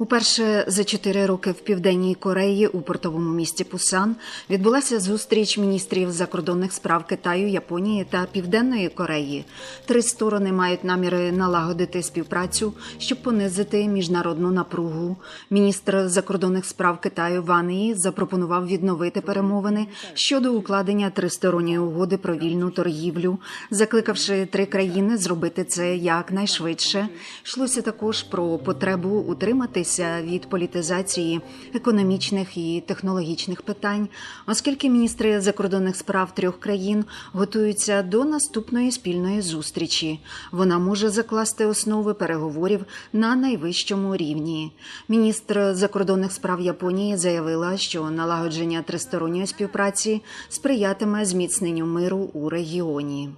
Уперше за чотири роки в південній Кореї у портовому місті Пусан відбулася зустріч міністрів закордонних справ Китаю, Японії та Південної Кореї. Три сторони мають наміри налагодити співпрацю, щоб понизити міжнародну напругу. Міністр закордонних справ Китаю Ван запропонував відновити перемовини щодо укладення тристоронньої угоди про вільну торгівлю, закликавши три країни зробити це якнайшвидше. Йшлося також про потребу утриматися від політизації економічних і технологічних питань, оскільки міністри закордонних справ трьох країн готуються до наступної спільної зустрічі. Вона може закласти основи переговорів на найвищому рівні. Міністр закордонних справ Японії заявила, що налагодження тристоронньої співпраці сприятиме зміцненню миру у регіоні.